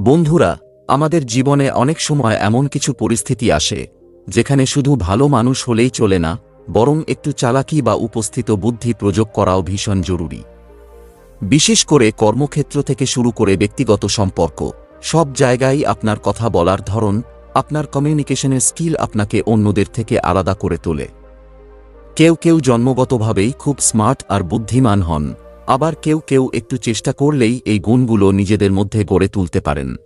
বন্ধুরা, আমাদের জীবনে অনেক সময় এমন কিছু পরিস্থিতি আসে, যেখানে শুধু ভালো মানুষ হলেই চলে না, বরং একটু চালাকি বা উপস্থিত বুদ্ধি প্রযোগ করাও ভীষণ জরুরি। বিশেষ করে কর্মক্ষেত্র থেকে শুরু করে ব্যক্তিগত সম্পর্ক, সব জায়গায় আপনার কথা বলার ধরন, আপনার কমিউনিকেশনের স্কিল আপনাকে অন্যদের থেকে আলাদা করে তোলে। কেউ কেউ জন্মগতভাবেই খুব স্মার্ট আর বুদ্ধিমান হন। আবার কেউ কেউ একটু চেষ্টা করলেই এই গুণগুলো নিজেদের মধ্যে গড়ে তুলতে পারেন।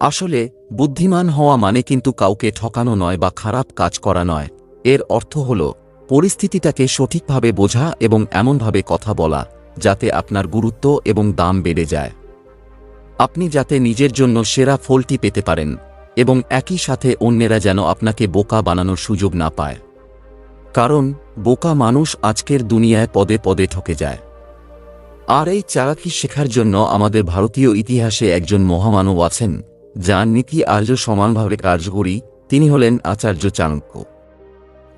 আসলে, বুদ্ধিমান হওয়া মানে কিন্তু কাউকে ঠকানো নয় বা খারাপ কাজ করা নয়। এর অর্থ হল, পরিস্থিতিটাকে সঠিকভাবে বোঝা এবং এমনভাবে কথা বলা, যাতে আপনার গুরুত্ব এবং দাম বেড়ে যায়। আপনি যাতে নিজের জন্য সেরা ফলটি পেতে পারেন এবং একই সাথে অন্যেরা যেন আপনাকে বোকা বানানোর সুযোগ না পায়। কারণ, বোকা মানুষ আজকের দুনিয়ায় পদে পদে ঠকে যায়। আর এই চালাকি শেখার জন্য আমাদের ভারতীয় ইতিহাসে একজন মহামানব আছেন, যার নীতি আর্য সমানভাবে কার্যকরী, তিনি হলেন আচার্য চাণক্য।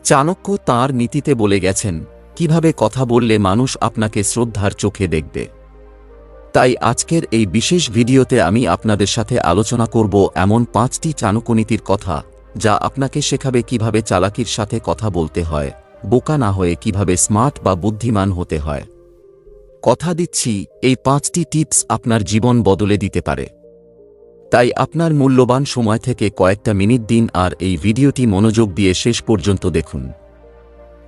চাণক্য তাঁর নীতিতে বলে গেছেন, কীভাবে কথা বললে মানুষ আপনাকে শ্রদ্ধার চোখে দেখবে? তাই আজকের এই বিশেষ ভিডিওতে আমি আপনাদের সাথে আলোচনা করব এমন পাঁচটি চাণক্যনীতির কথা, যা আপনাকে শেখাবে কীভাবে চালাকির সাথে কথা বলতে হয়, বোকা না হয়ে কীভাবে স্মার্ট বা বুদ্ধিমান হতে হয়। কথা দিচ্ছি, এই পাঁচটি টিপস আপনার জীবন বদলে দিতে পারে। তাই আপনার মূল্যবান সময় থেকে কয়েকটা মিনিট দিন আর এই ভিডিওটি মনোযোগ দিয়ে শেষ পর্যন্ত দেখুন।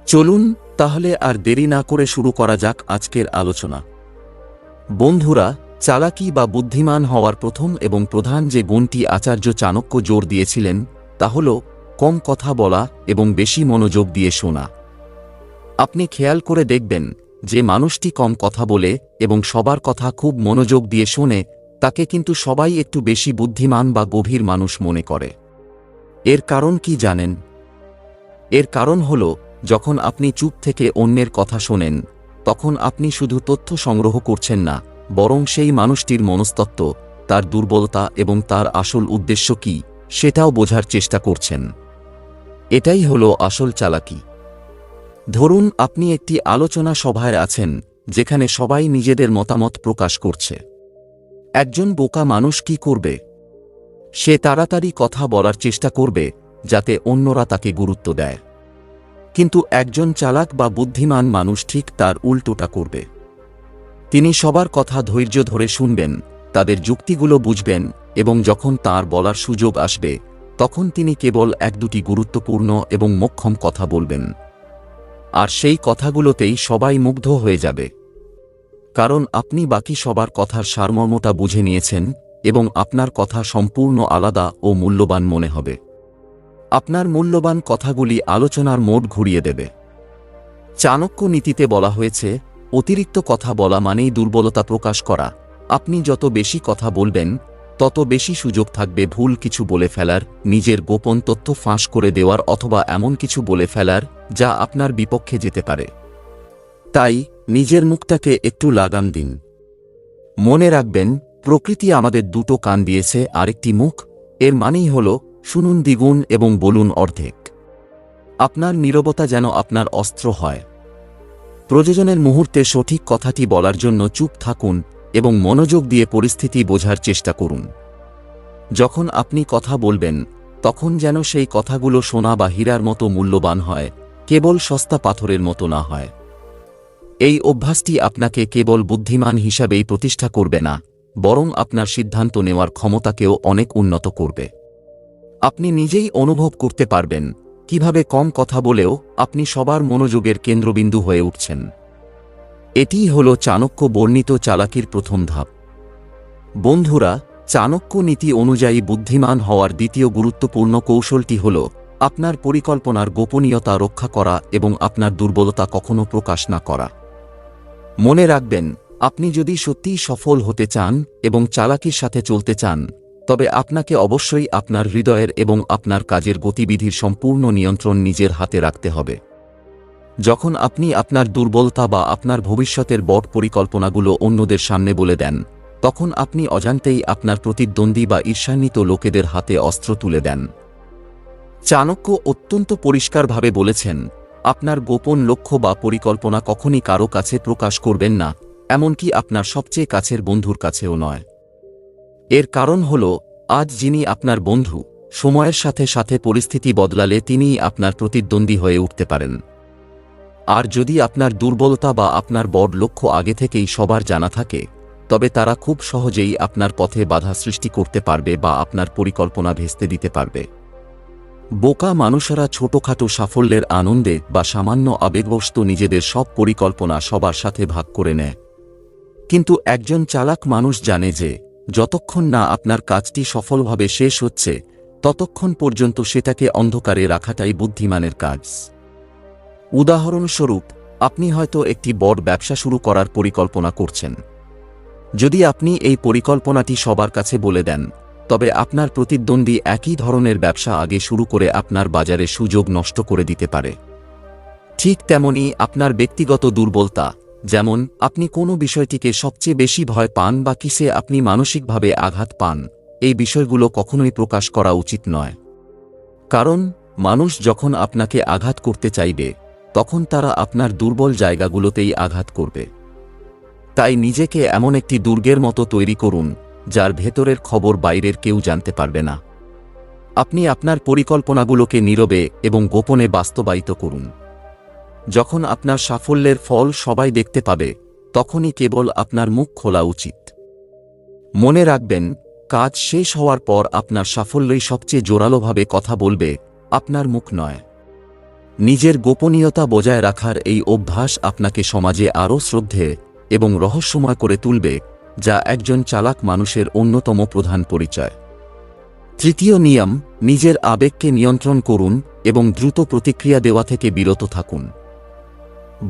চলুন, তাহলে আর দেরি না করে শুরু করা যাক আজকের আলোচনা। বন্ধুরা, চালাকি বা বুদ্ধিমান হওয়ার প্রথম এবং প্রধান যে গুণটি আচার্য চাণক্য জোর দিয়েছিলেন, তা হল কম কথা বলা এবং বেশি মনোযোগ দিয়ে শোনা। আপনি খেয়াল করে দেখবেন যে মানুষটি কম কথা বলে এবং সবার কথা খুব মনোযোগ দিয়ে শোনে, তাকে কিন্তু সবাই একটু বেশি বুদ্ধিমান বা গভীর মানুষ মনে করে। এর কারণ কি জানেন? এর কারণ হল, যখন আপনি চুপ থেকে অন্যের কথা শোনেন, তখন আপনি শুধু তথ্য সংগ্রহ করছেন না, বরং সেই মানুষটির মনস্তত্ত্ব, তার দুর্বলতা এবং তার আসল উদ্দেশ্য কি, সেটাও বোঝার চেষ্টা করছেন। এটাই হল আসল চালাকি। ধরুন, আপনি একটি আলোচনা সভায় আছেন, যেখানে সবাই নিজেদের মতামত প্রকাশ করছে। একজন বোকা মানুষ কি করবে? সে তাড়াতাড়ি কথা বলার চেষ্টা করবে, যাতে অন্যরা তাকে গুরুত্ব দেয়। কিন্তু একজন চালাক বা বুদ্ধিমান মানুষ ঠিক তার উল্টোটা করবে। তিনি সবার কথা ধৈর্য ধরে শুনবেন, তাদের যুক্তিগুলো বুঝবেন, এবং যখন তার বলার সুযোগ আসবে, তখন তিনি কেবল এক দুটি গুরুত্বপূর্ণ এবং মক্ষম কথা বলবেন। আর সেই কথাগুলোতেই সবাই মুগ্ধ হয়ে যাবে। কারণ আপনি বাকি সবার কথার সারমর্মতা বুঝে নিয়েছেন এবং আপনার কথা সম্পূর্ণ আলাদা ও মূল্যবান মনে হবে। আপনার মূল্যবান কথাগুলি আলোচনার মোড ঘুরিয়ে দেবে। চাণক্য নীতিতে বলা হয়েছে, অতিরিক্ত কথা বলা মানেই দুর্বলতা প্রকাশ করা। আপনি যত বেশি কথা বলবেন তত বেশি সুযোগ থাকবে ভুল কিছু বলে ফেলার, নিজের গোপন তথ্য ফাঁস করে দেওয়ার অথবা এমন কিছু বলে ফেলার, যা আপনার বিপক্ষে যেতে পারে। তাই, নিজের মুখটাকে একটু লাগাম দিন। মনে রাখবেন, প্রকৃতি আমাদের দুটো কান দিয়েছে, আরেকটি মুখ। এর মানেই হল, শুনুন দ্বিগুণ এবং বলুন অর্ধেক। আপনার নীরবতা যেন আপনার অস্ত্র হয়। প্রযোজনের মুহূর্তে সঠিক কথাটি বলার জন্য চুপ থাকুন এবং মনোযোগ দিয়ে পরিস্থিতি বোঝার চেষ্টা করুন। যখন আপনি কথা বলবেন, তখন যেন সেই কথাগুলো সোনা বা হীরার মতো মূল্যবান হয়, কেবল সস্তা পাথরের মতো না হয়। এই অভ্যাসটি আপনাকে কেবল বুদ্ধিমান হিসাবেই প্রতিষ্ঠা করবে না, বরং আপনার সিদ্ধান্ত নেওয়ার ক্ষমতাকেও অনেক উন্নত করবে। আপনি নিজেই অনুভব করতে পারবেন, কীভাবে কম কথা বলেও আপনি সবার মনোযোগের কেন্দ্রবিন্দু হয়ে উঠছেন। এটিই হল চাণক্য বর্ণিত চালাকির প্রথম ধাপ। বন্ধুরা, চাণক্য নীতি অনুযায়ী বুদ্ধিমান হওয়ার দ্বিতীয় গুরুত্বপূর্ণ কৌশলটি হল আপনার পরিকল্পনার গোপনীয়তা রক্ষা করা এবং আপনার দুর্বলতা কখনো প্রকাশ না করা। মনে রাখবেন, আপনি যদি সত্যিই সফল হতে চান এবং চালাকির সাথে চলতে চান, তবে আপনাকে অবশ্যই আপনার হৃদয়ের এবং আপনার কাজের গতিবিধির সম্পূর্ণ নিয়ন্ত্রণ নিজের হাতে রাখতে হবে। যখন আপনি আপনার দুর্বলতা বা আপনার ভবিষ্যতের বট পরিকল্পনাগুলো অন্যদের সামনে বলে দেন, তখন আপনি অজান্তেই আপনার প্রতিদ্বন্দ্বী বা ঈর্ষান্বিত লোকেদের হাতে অস্ত্র তুলে দেন। চাণক্য অত্যন্ত পরিষ্কারভাবে বলেছেন, আপনার গোপন লক্ষ্য বা পরিকল্পনা কখনই কারও কাছে প্রকাশ করবেন না, এমনকি আপনার সবচেয়ে কাছের বন্ধুর কাছেও নয়। এর কারণ হল, আজ যিনি আপনার বন্ধু, সময়ের সাথে সাথে পরিস্থিতি বদলালে তিনিই আপনার প্রতিদ্বন্দ্বী হয়ে উঠতে পারেন। আর যদি আপনার দুর্বলতা বা আপনার বড় লক্ষ্য আগে থেকেই সবার জানা থাকে, তবে তারা খুব সহজেই আপনার পথে বাধা সৃষ্টি করতে পারবে বা আপনার পরিকল্পনা ভেস্তে দিতে পারবে। বোকা মানুষেরা ছোটখাটো সাফল্যের আনন্দে বা সামান্য আবেগবস্ত নিজেদের সব পরিকল্পনা সবার সাথে ভাগ করে নেয়। কিন্তু একজন চালাক মানুষ জানে যে, যতক্ষণ না আপনার কাজটি সফলভাবে শেষ হচ্ছে, ততক্ষণ পর্যন্ত সেটাকে অন্ধকারে রাখাটাই বুদ্ধিমানের কাজ। উদাহরণস্বরূপ, আপনি হয়তো একটি বড় ব্যবসা শুরু করার পরিকল্পনা করছেন। যদি আপনি এই পরিকল্পনাটি সবার কাছে বলে দেন, তবে আপনার প্রতিদ্বন্দ্বী একই ধরনের ব্যবসা আগে শুরু করে আপনার বাজারে সুযোগ নষ্ট করে দিতে পারে। ঠিক তেমনি আপনার ব্যক্তিগত দুর্বলতা, যেমন আপনি কোনো বিষয়টিকে সবচেয়ে বেশি ভয় পান বা কিসে আপনি মানসিকভাবে আঘাত পান, এই বিষয়গুলো কখনোই প্রকাশ করা উচিত নয়। কারণ, মানুষ যখন আপনাকে আঘাত করতে চাইবে তখন তারা আপনার দুর্বল জায়গাগুলোতেই আঘাত করবে। তাই নিজেকে এমন একটি দুর্গের মতো তৈরি করুন, যার ভেতরের খবর বাইরের কেউ জানতে পারবে না। আপনি আপনার পরিকল্পনাগুলোকে নীরবে এবং গোপনে বাস্তবায়িত করুন। যখন আপনার সাফল্যের ফল সবাই দেখতে পাবে, তখনই কেবল আপনার মুখ খোলা উচিত। মনে রাখবেন, কাজ শেষ হওয়ার পর আপনার সাফল্যই সবচেয়ে জোরালোভাবে কথা বলবে, আপনার মুখ নয়। নিজের গোপনীয়তা বজায় রাখার এই অভ্যাস আপনাকে সমাজে আরও শ্রদ্ধে এবং রহস্যময় করে তুলবে, যা একজন চালাক মানুষের অন্যতম প্রধান পরিচয়। তৃতীয় নিয়ম, নিজের আবেগকে নিয়ন্ত্রণ করুন এবং দ্রুত প্রতিক্রিয়া দেওয়া থেকে বিরত থাকুন।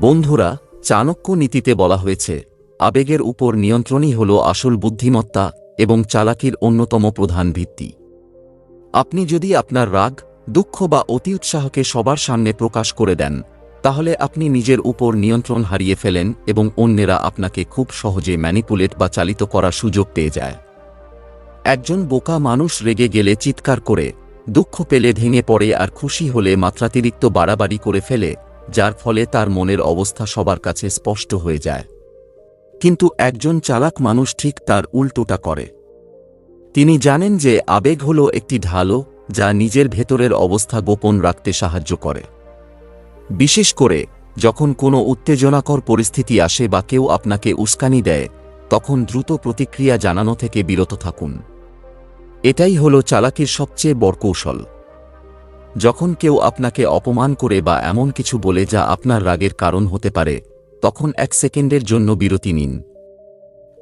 বন্ধুরা, চাণক্য নীতিতে বলা হয়েছে, আবেগের উপর নিয়ন্ত্রণই হল আসল বুদ্ধিমত্তা এবং চালাকির অন্যতম প্রধান ভিত্তি। আপনি যদি আপনার রাগ দুঃখ বা অতি উৎসাহকে সবার সামনে প্রকাশ করে দেন, তাহলে আপনি নিজের উপর নিয়ন্ত্রণ হারিয়ে ফেলেন এবং অন্যেরা আপনাকে খুব সহজে ম্যানিপুলেট বা চালিত করার সুযোগ পেয়ে যায়। একজন বোকা মানুষ রেগে গেলে চিৎকার করে, দুঃখ পেলে ভেঙে পড়ে আর খুশি হলে মাত্রাতিরিক্ত বাড়াবাড়ি করে ফেলে, যার ফলে তার মনের অবস্থা সবার কাছে স্পষ্ট হয়ে যায়। কিন্তু একজন চালাক মানুষ ঠিক তার উল্টোটা করে। তিনি জানেন যে আবেগ হল একটি ঢালো যা নিজের ভেতরের অবস্থা গোপন রাখতে সাহায্য করে। বিশেষ করে, যখন কোনো উত্তেজনাকর পরিস্থিতি আসে বা কেউ আপনাকে উস্কানি দেয়, তখন দ্রুত প্রতিক্রিয়া জানানো থেকে বিরত থাকুন। এটাই হল চালাকির সবচেয়ে বড় কৌশল। যখন কেউ আপনাকে অপমান করে বা এমন কিছু বলে যা আপনার রাগের কারণ হতে পারে, তখন এক সেকেন্ডের জন্য বিরতি নিন।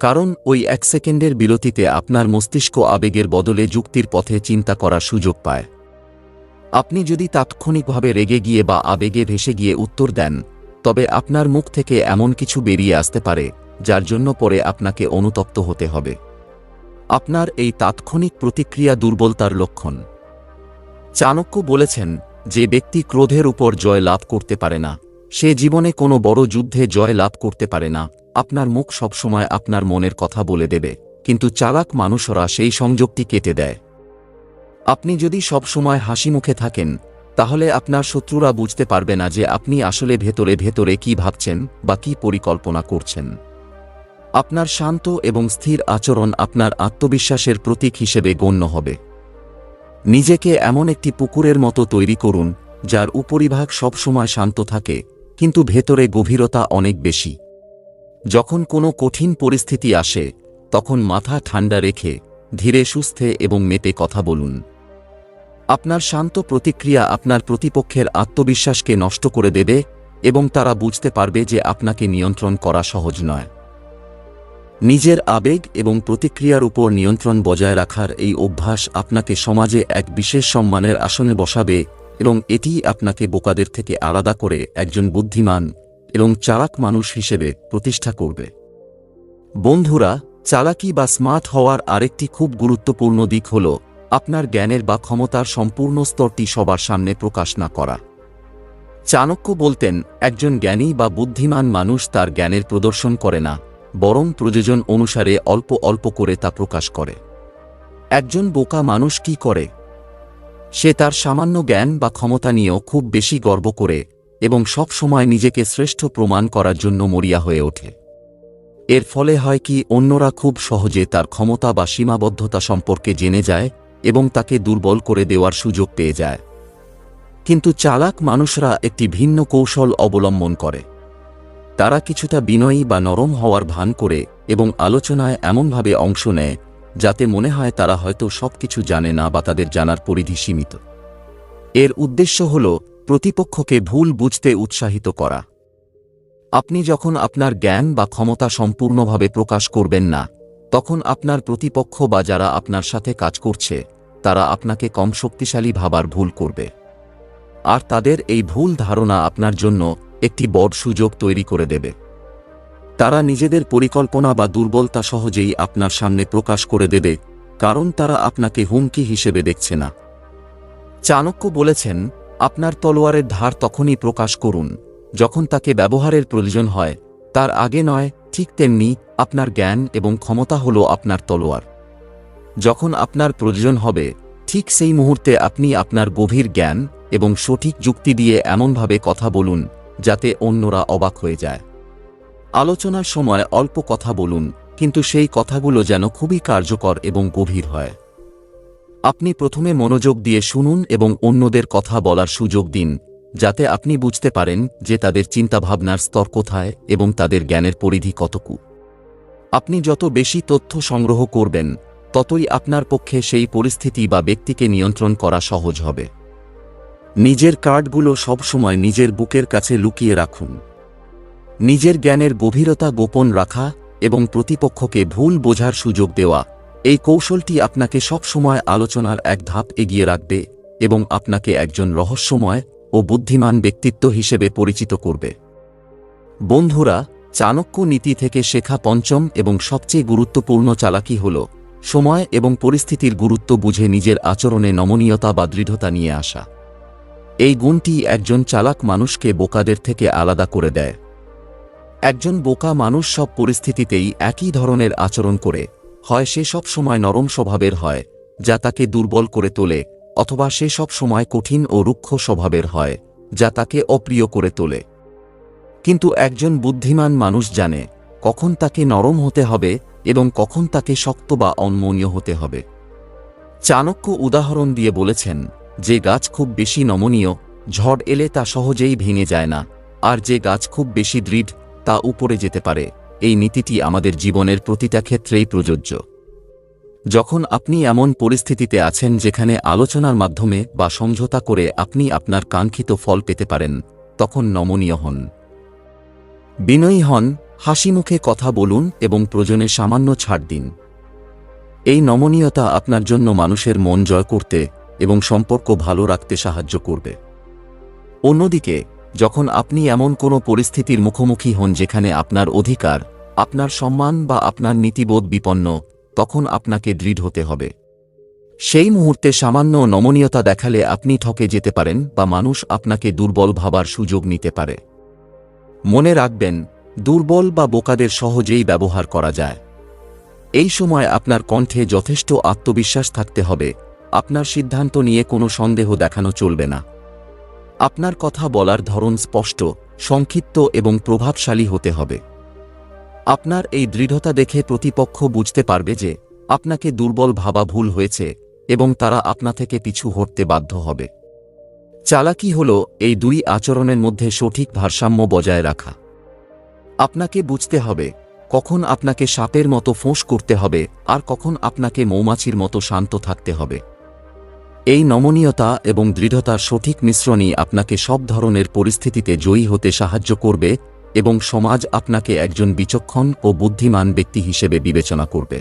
কারণ ওই এক সেকেন্ডের বিরতিতে আপনার মস্তিষ্ক আবেগের বদলে যুক্তির পথে চিন্তা করার সুযোগ পায়। আপনি যদি তাৎক্ষণিকভাবে রেগে গিয়ে বা আবেগে ভেসে গিয়ে উত্তর দেন, তবে আপনার মুখ থেকে এমন কিছু বেরিয়ে আসতে পারে, যার জন্য পরে আপনাকে অনুতপ্ত হতে হবে। আপনার এই তাৎক্ষণিক প্রতিক্রিয়া দুর্বলতার লক্ষণ। চাণক্য বলেছেন যে ব্যক্তি ক্রোধের উপর জয় লাভ করতে পারে না। সে জীবনে কোনো বড় যুদ্ধে জয় লাভ করতে পারে না। আপনার মুখ সবসময় আপনার মনের কথা বলে দেবে, কিন্তু চালাক মানুষরা সেই সংযোগটি কেটে দেয়। আপনি যদি সবসময় হাসি মুখে থাকেন, তাহলে আপনার শত্রুরা বুঝতে পারবে না যে আপনি আসলে ভেতরে ভেতরে কি ভাবছেন বা কি পরিকল্পনা করছেন। আপনার শান্ত এবং স্থির আচরণ আপনার আত্মবিশ্বাসের প্রতীক হিসেবে গণ্য হবে। নিজেকে এমন একটি পুকুরের মতো তৈরি করুন, যার উপরিভাগ সবসময় শান্ত থাকে, কিন্তু ভেতরে গভীরতা অনেক বেশি। যখন কোনো কঠিন পরিস্থিতি আসে, তখন মাথা ঠান্ডা রেখে ধীরে সুস্থে এবং মেতে কথা বলুন। আপনার শান্ত প্রতিক্রিয়া আপনার প্রতিপক্ষের আত্মবিশ্বাসকে নষ্ট করে দেবে এবং তারা বুঝতে পারবে যে আপনাকে নিয়ন্ত্রণ করা সহজ নয়। নিজের আবেগ এবং প্রতিক্রিয়ার উপর নিয়ন্ত্রণ বজায় রাখার এই অভ্যাস আপনাকে সমাজে এক বিশেষ সম্মানের আসনে বসাবে এবং এটি আপনাকে বোকাদের থেকে আলাদা করে একজন বুদ্ধিমান এবং চালাক মানুষ হিসেবে প্রতিষ্ঠা করবে। বন্ধুরা, চালাকি বা স্মার্ট হওয়ার আরেকটি খুব গুরুত্বপূর্ণ দিক হল আপনার জ্ঞানের বা ক্ষমতার সম্পূর্ণ স্তরটি সবার সামনে প্রকাশ না করা। চাণক্য বলতেন, একজন জ্ঞানী বা বুদ্ধিমান মানুষ তার জ্ঞানের প্রদর্শন করে না, বরং প্রয়োজন অনুসারে অল্প অল্প করে তা প্রকাশ করে। একজন বোকা মানুষ কি করে? সে তার সামান্য জ্ঞান বা ক্ষমতা নিয়েও খুব বেশি গর্ব করে এবং সব সময় নিজেকে শ্রেষ্ঠ প্রমাণ করার জন্য মরিয়া হয়ে ওঠে। এর ফলে হয় কি, অন্যরা খুব সহজে তার ক্ষমতা বা সীমাবদ্ধতা সম্পর্কে জেনে যায় এবং তাকে দুর্বল করে দেওয়ার সুযোগ পেয়ে যায়। কিন্তু চালাক মানুষরা একটি ভিন্ন কৌশল অবলম্বন করে। তারা কিছুটা বিনয়ী বা নরম হওয়ার ভান করে এবং আলোচনায় এমনভাবে অংশ নেয়, যাতে মনে হয় তারা হয়তো সবকিছু জানে না বা তাদের জানার পরিধি সীমিত। এর উদ্দেশ্য হল প্রতিপক্ষকে ভুল বুঝতে উৎসাহিত করা। আপনি যখন আপনার জ্ঞান বা ক্ষমতা সম্পূর্ণভাবে প্রকাশ করবেন না, তখন আপনার প্রতিপক্ষ বা যারা আপনার সাথে কাজ করছে, তারা আপনাকে কম শক্তিশালী ভাবার ভুল করবে। আর তাদের এই ভুল ধারণা আপনার জন্য একটি বড় সুযোগ তৈরি করে দেবে। তারা নিজেদের পরিকল্পনা বা দুর্বলতা সহজেই আপনার সামনে প্রকাশ করে দেবে, কারণ তারা আপনাকে হুমকি হিসেবে দেখছে না। চাণক্য বলেছেন আপনার তলোয়ারের ধার তখনই প্রকাশ করুন। যখন তাকে ব্যবহারের প্রয়োজন হয়, তার আগে নয়, ঠিক তেমনি আপনার জ্ঞান এবং ক্ষমতা হল আপনার তলোয়ার। যখন আপনার প্রয়োজন হবে, ঠিক সেই মুহূর্তে আপনি আপনার গভীর জ্ঞান এবং সঠিক যুক্তি দিয়ে এমনভাবে কথা বলুন, যাতে অন্যরা অবাক হয়ে যায়। আলোচনার সময় অল্প কথা বলুন, কিন্তু সেই কথাগুলো যেন খুবই কার্যকর এবং গভীর হয়। আপনি প্রথমে মনোযোগ দিয়ে শুনুন এবং অন্যদের কথা বলার সুযোগ দিন, যাতে আপনি বুঝতে পারেন যে তাদের চিন্তাভাবনার স্তর কোথায় এবং তাদের জ্ঞানের পরিধি কতকু। আপনি যত বেশি তথ্য সংগ্রহ করবেন, ততই আপনার পক্ষে সেই পরিস্থিতি বা ব্যক্তিকে নিয়ন্ত্রণ করা সহজ হবে। নিজের কার্ডগুলো সবসময় নিজের বুকের কাছে লুকিয়ে রাখুন। নিজের জ্ঞানের গভীরতা গোপন রাখা এবং প্রতিপক্ষকে ভুল বোঝার সুযোগ দেওয়া এই কৌশলটি আপনাকে সবসময় আলোচনার এক ধাপ এগিয়ে রাখবে এবং আপনাকে একজন রহস্যময় ও বুদ্ধিমান ব্যক্তিত্ব হিসেবে পরিচিত করবে। বন্ধুরা, চাণক্য নীতি থেকে শেখা পঞ্চম এবং সবচেয়ে গুরুত্বপূর্ণ চালাকি হল সময় এবং পরিস্থিতির গুরুত্ব বুঝে নিজের আচরণে নমনীয়তা বা দৃঢ়তা নিয়ে আসা। এই গুণটি একজন চালাক মানুষকে বোকাদের থেকে আলাদা করে দেয়। একজন বোকা মানুষ সব পরিস্থিতিতেই একই ধরনের আচরণ করে হয় সে সব সময় নরম স্বভাবের হয়, যা তাকে দুর্বল করে তোলে, অথবা সে সব সময় কঠিন ও রুক্ষ স্বভাবের হয়, যা তাকে অপ্রিয় করে তোলে। কিন্তু একজন বুদ্ধিমান মানুষ জানে, কখন তাকে নরম হতে হবে এবং কখন তাকে শক্ত বা অনমনীয় হতে হবে। চাণক্য উদাহরণ দিয়ে বলেছেন, যে গাছ খুব বেশি নমনীয়, ঝড় এলে তা সহজেই ভেঙে যায় না, আর যে গাছ খুব বেশি দৃঢ়, তা উপরে যেতে পারে। এই নীতিটি আমাদের জীবনের প্রতিটা ক্ষেত্রেই প্রযোজ্য। যখন আপনি এমন পরিস্থিতিতে আছেন যেখানে আলোচনার মাধ্যমে বা সমঝোতা করে আপনি আপনার কাঙ্ক্ষিত ফল পেতে পারেন, তখন নমনীয় হন। বিনয়ী হন, হাসি মুখে কথা বলুন এবং প্রয়োজনে সামান্য ছাড় দিন। এই নমনীয়তা আপনার জন্য মানুষের মন জয় করতে এবং সম্পর্ক ভালো রাখতে সাহায্য করবে। অন্যদিকে যখন আপনি এমন কোনো পরিস্থিতির মুখোমুখি হন যেখানে আপনার অধিকার, আপনার সম্মান বা আপনার নীতিবোধ বিপন্ন, তখন আপনাকে দৃঢ় হতে হবে। সেই মুহূর্তে সামান্য নমনীয়তা দেখালে আপনি ঠকে যেতে পারেন বা মানুষ আপনাকে দুর্বল ভাবার সুযোগ নিতে পারে। মনে রাখবেন, দুর্বল বা বোকাদের সহজেই ব্যবহার করা যায়। এই সময় আপনার কণ্ঠে যথেষ্ট আত্মবিশ্বাস থাকতে হবে, আপনার সিদ্ধান্ত নিয়ে কোনো সন্দেহ দেখানো চলবে না। আপনার কথা বলার ধরন স্পষ্ট, সংক্ষিপ্ত এবং প্রভাবশালী হতে হবে। আপনার এই দৃঢ়তা দেখে প্রতিপক্ষ বুঝতে পারবে যে, আপনাকে দুর্বল ভাবা ভুল হয়েছে এবং তারা আপনা থেকে পিছু হটতে বাধ্য হবে। চালাকি হল এই দুই আচরণের মধ্যে সঠিক ভারসাম্য বজায় রাখা। আপনাকে বুঝতে হবে, কখন আপনাকে সাপের মতো ফোঁস করতে হবে আর কখন আপনাকে মৌমাছির মতো শান্ত থাকতে হবে। এই নমনীয়তা এবং দৃঢ়তার সঠিক মিশ্রণই আপনাকে সব ধরনের পরিস্থিতিতে জয়ী হতে সাহায্য করবে এবং সমাজ আপনাকে একজন বিচক্ষণ ও বুদ্ধিমান ব্যক্তি হিসেবে বিবেচনা করবে।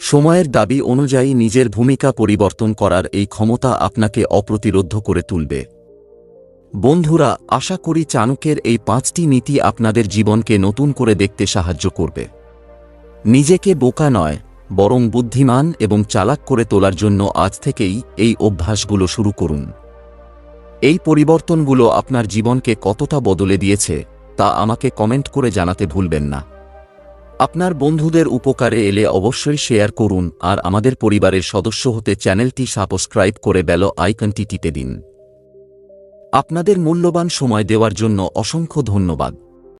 সময়ের দাবি অনুযায়ী নিজের ভূমিকা পরিবর্তন করার এই ক্ষমতা আপনাকে অপ্রতিরোধ করে তুলবে। বন্ধুরা, আশা করি চাণকের এই পাঁচটি নীতি আপনাদের জীবনকে নতুন করে দেখতে সাহায্য করবে। নিজেকে বোকা নয় বরং বুদ্ধিমান এবং চালাক করে তোলার জন্য আজ থেকেই এই অভ্যাসগুলো শুরু করুন। এই পরিবর্তনগুলো আপনার জীবনকে কতটা বদলে দিয়েছে, তা আমাকে কমেন্ট করে জানাতে ভুলবেন না। আপনার বন্ধুদের উপকারে এলে অবশ্যই শেয়ার করুন আর আমাদের পরিবারের সদস্য হতে চ্যানেলটি সাবস্ক্রাইব করে বেল আইকনটি টিপে দিন। আপনাদের মূল্যবান সময় দেওয়ার জন্য অসংখ্য ধন্যবাদ।